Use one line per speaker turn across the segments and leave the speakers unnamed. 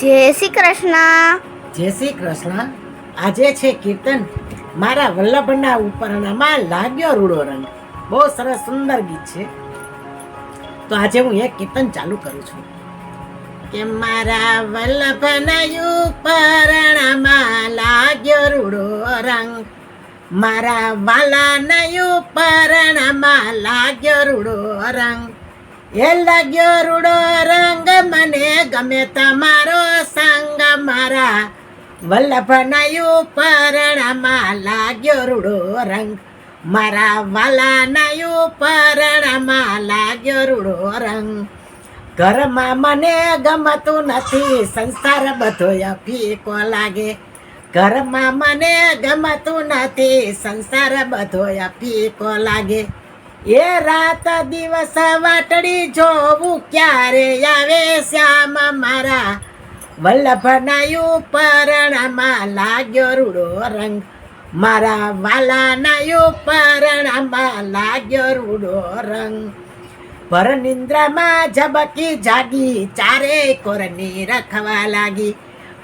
જય શ્રી કૃષ્ણ.
જય શ્રી કૃષ્ણ. આજે છે કીર્તન મારા વલ્લભના ઉપરણામાં લાગ્યો રૂડો રંગ. બહુ સરસ સુંદર ગીત છે. તો આજે હું એક કીર્તન ચાલુ કરું છું. કે મારા વલ્લભના ઉપરણામાં લાગ્યો રૂડો રંગ. મારા વાલાના પરણમાં લાગ્યો રૂડો રંગ. એ લાગ્યો રૂડો રંગ. મને ગમે તમારો સંગ મારા. વલ્લભનાયું પરણમાં લાગ્યો રૂડો રંગ. મારા વાલાના પરણમાં લાગ્યો રૂડો રંગ. ઘરમાં મને ગમતું નથી, સંસાર બધો ફીકો લાગે. ઘરમાં મને ગમતું નથી, સંસાર બધો ફીકો લાગે. એ રાત દિવસ વાટડી જોવું ક્યારે આવે શ્યામ મારા? વલ્લભના પરણામાં લાગ્યો રૂડો રંગ. મારા વાલાના પરણામાં લાગ્યો રૂડો રંગ. પર નિંદ્રામાં ઝબકી જાગી, ચારે કોરની રખવા લાગી.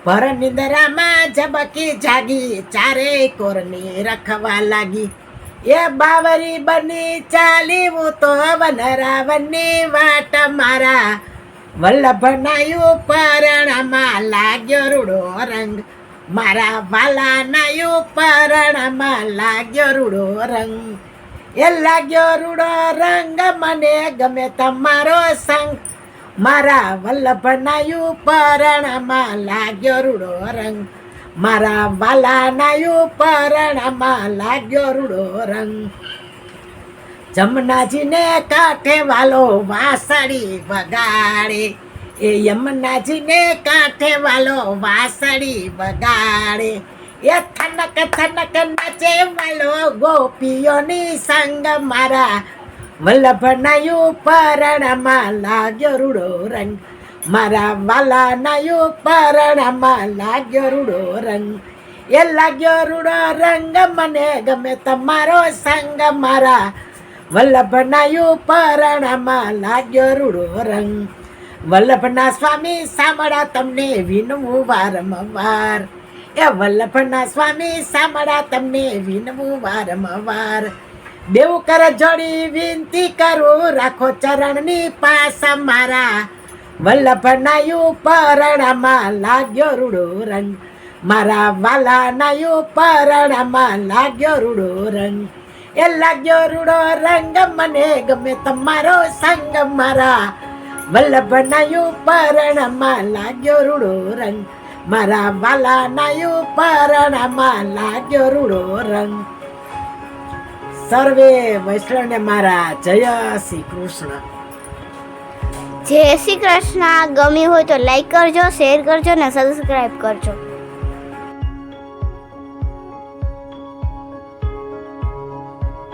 પર નિંદ્રામાં ઝબકી જાગી, ચારે કોરની રખવા લાગી. બાવરી બની ચાલી હું તો વનરાવનની વાટ મારા. વલ્લભનાયું પરણમાં લાગ્યો રૂડો રંગ. મારા વાલાના પરણમાં લાગ્યો રૂડો રંગ. એ લાગ્યો રૂડો રંગ મને ગમે તમારો સંગ. મારા વલ્લભનાયું પરણમાં લાગ્યો રૂડો રંગ. મારા વાલાના ઉપરણામાં લાગ્યો રૂડો રંગ. જમનાજીને કાંઠે વાલો વાસળી વગાડે. એ યમુનાજીને કાંઠે વાલો વાસળી વગાડે. એ થનક થનક નાચે વાલો ગોપીઓની સંગ મારા. વલ્લભના ઉપરણામાં લાગ્યો રૂડો રંગ. મારા વાલાના ઉપરણામાં લાગ્યો રૂડો રંગ. એ લાગ્યો રૂડો રંગ, મને ગમે તમારો સંગ. મારા વલ્લભના ઉપરણામાં લાગ્યો રૂડો રંગ. વલ્લભના સ્વામી સાંભળા તમને વિનવું વારંવાર. એ વલ્લભના સ્વામી સાંભળા તમને વિનવું વારંવાર. દેવ કર જોડી વિનંતી કરું, રાખો ચરણની પાસ મારા. વલ્લભના પરણામાં લાગ્યો રૂડો રંગ. મારા વાલાના પરણામાં લાગ્યો રૂડો રંગ. એ લાગ્યો રૂડો રંગ મને ગમે તમારો સંગ. મારા વલ્લભનાયું પરણામાં લાગ્યો રૂડો રંગ. મારા વાલાના પરણામાં લાગ્યો રૂડો રંગ. સર્વે વૈષ્ણવને મારા જય શ્રી કૃષ્ણ.
જય શ્રી કૃષ્ણ. ગમ્યું હોય તો લાઈક કરજો શેર કરજો ને સબસ્ક્રાઈબ કરજો.